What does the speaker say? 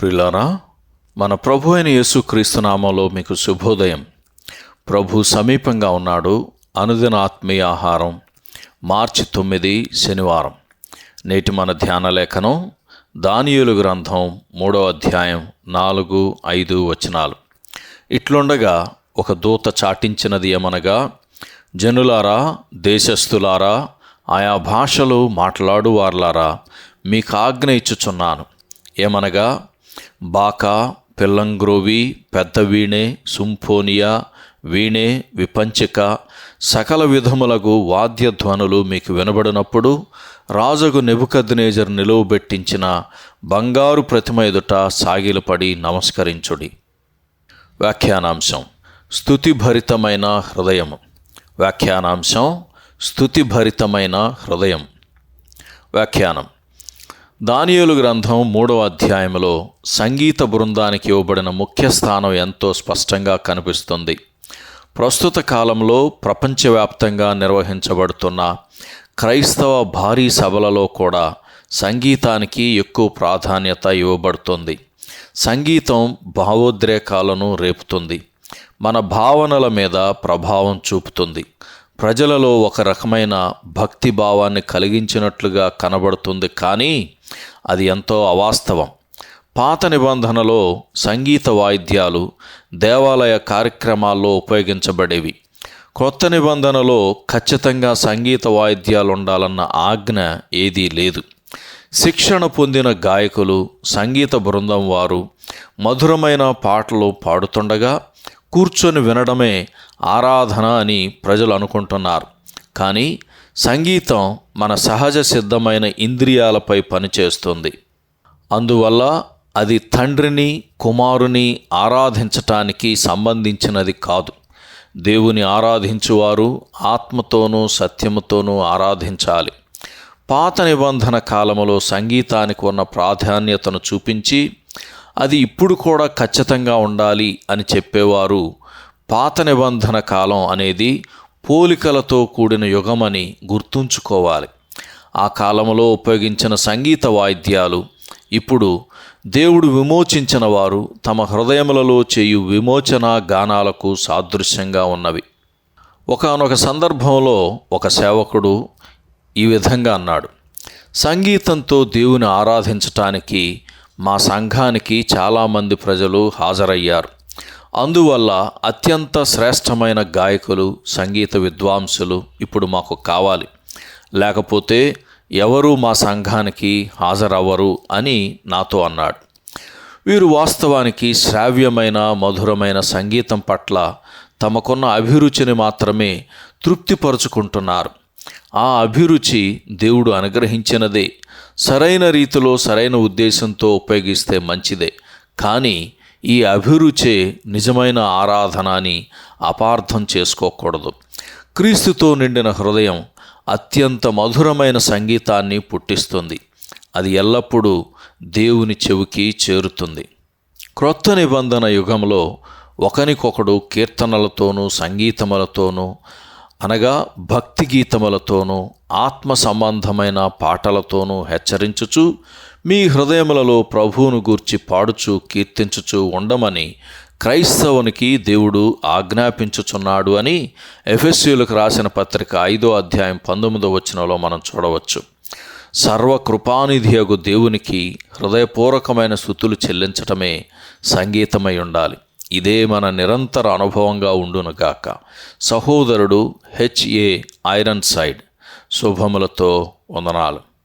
ప్రిలారా మన ప్రభు అయిన యేసుక్రీస్తు నామంలో మీకు శుభోదయం. ప్రభు సమీపంగా ఉన్నాడు అనుదిన ఆత్మీయ ఆహారం మార్చి తొమ్మిది శనివారం. నేటి మన ధ్యాన లేఖనం దానియులు గ్రంథం మూడో అధ్యాయం నాలుగు ఐదు వచనాలు. ఇట్లుండగా ఒక దూత చాటించినది ఏమనగా జనులారా దేశస్థులారా ఆయా భాషలు మాట్లాడువార్లారా మీకు ఆజ్ఞ ఇచ్చుచున్నాను. ఏమనగా బాకా పిల్లంగ్రోవి పెద్ద వీణే సుంఫోనియా వీణే విపంచిక సకల విధములకు వాద్యధ్వనులు మీకు వినబడినప్పుడు రాజుకు నెబుకద్నేజర్ నిలువబెట్టించిన బంగారు ప్రతిమ ఎదుట సాగిలపడి నమస్కరించుడి. వ్యాఖ్యానాంశం స్థుతిభరితమైన హృదయము వ్యాఖ్యానాంశం స్థుతిభరితమైన హృదయం. వ్యాఖ్యానం దానియులు గ్రంథం మూడవ అధ్యాయంలో సంగీత బృందానికి ఇవ్వబడిన ముఖ్య స్థానం ఎంతో స్పష్టంగా కనిపిస్తుంది. ప్రస్తుత కాలంలో ప్రపంచవ్యాప్తంగా నిర్వహించబడుతున్న క్రైస్తవ భారీ సభలలో కూడా సంగీతానికి ఎక్కువ ప్రాధాన్యత ఇవ్వబడుతుంది. సంగీతం భావోద్రేకాలను రేపుతుంది. మన భావనల మీద ప్రభావం చూపుతుంది. ప్రజలలో ఒక రకమైన భక్తి భావాన్ని కలిగించినట్లుగా కనబడుతుంది కానీ అది ఎంతో అవాస్తవం. పాత నిబంధనలో సంగీత వాయిద్యాలు దేవాలయ కార్యక్రమాల్లో ఉపయోగించబడేవి. కొత్త నిబంధనలో ఖచ్చితంగా సంగీత వాయిద్యాలు ఉండాలన్న ఆజ్ఞ ఏదీ లేదు. శిక్షణ పొందిన గాయకులు సంగీత బృందం వారు మధురమైన పాటలు పాడుతుండగా కూర్చొని వినడమే ఆరాధన అని ప్రజలు అనుకుంటున్నారు. కానీ సంగీతం మన సహజ సిద్ధమైన ఇంద్రియాలపై పనిచేస్తుంది. అందువల్ల అది తండ్రిని కుమారుని ఆరాధించటానికి సంబంధించినది కాదు. దేవుని ఆరాధించువారు ఆత్మతోనూ సత్యముతోనూ ఆరాధించాలి. పాత నిబంధన కాలములో సంగీతానికి ఉన్న ప్రాధాన్యతను చూపించి అది ఇప్పుడు కూడా ఖచ్చితంగా ఉండాలి అని చెప్పేవారు. పాత నిబంధన కాలం అనేది పోలికలతో కూడిన యుగమని గుర్తుంచుకోవాలి. ఆ కాలంలో ఉపయోగించిన సంగీత వాయిద్యాలు ఇప్పుడు దేవుడు విమోచించిన వారు తమ హృదయములలో చేయు విమోచన గానాలకు సాదృశ్యంగా ఉన్నవి. ఒకనొక సందర్భంలో ఒక సేవకుడు ఈ విధంగా అన్నాడు సంగీతంతో దేవుని ఆరాధించటానికి మా సంఘానికి చాలామంది ప్రజలు హాజరయ్యారు. అందువల్ల అత్యంత శ్రేష్టమైన గాయకులు సంగీత విద్వాంసులు ఇప్పుడు మాకు కావాలి. లేకపోతే ఎవరు మా సంఘానికి హాజరవ్వరు అని నాతో అన్నాడు. వీరు వాస్తవానికి శ్రావ్యమైన మధురమైన సంగీతం పట్ల తమకున్న అభిరుచిని మాత్రమే తృప్తిపరుచుకుంటున్నారు. ఆ అభిరుచి దేవుడు అనుగ్రహించినదే. సరైన రీతిలో సరైన ఉద్దేశంతో ఉపయోగిస్తే మంచిదే. కానీ ఈ అభిరుచే నిజమైన ఆరాధన అని అపార్థం చేసుకోకూడదు. క్రీస్తుతో నిండిన హృదయం అత్యంత మధురమైన సంగీతాన్ని పుట్టిస్తుంది. అది ఎల్లప్పుడూ దేవుని చెవికి చేరుతుంది. క్రొత్త నిబంధన యుగంలో ఒకనికొకడు కీర్తనలతోనూ సంగీతములతోనూ అనగా భక్తి గీతములతోనూ ఆత్మ సంబంధమైన పాటలతోనూ హెచ్చరించుచు మీ హృదయములలో ప్రభువును గూర్చి పాడుచు కీర్తించుచు ఉండమని క్రైస్తవునికి దేవుడు ఆజ్ఞాపించుచున్నాడు అని ఎఫ్ఎస్యులకు రాసిన పత్రిక ఐదో అధ్యాయం పంతొమ్మిదో వచనంలో మనం చూడవచ్చు. సర్వకృపానిధియగు దేవునికి హృదయపూర్వకమైన స్థుతులు చెల్లించటమే సంగీతమై ఉండాలి. ఇదే మన నిరంతర అనుభవంగా ఉండునుగాక సహోదరుడు హెచ్ఏ ఐరన్ సైడ్. శుభములతో వందనాలు.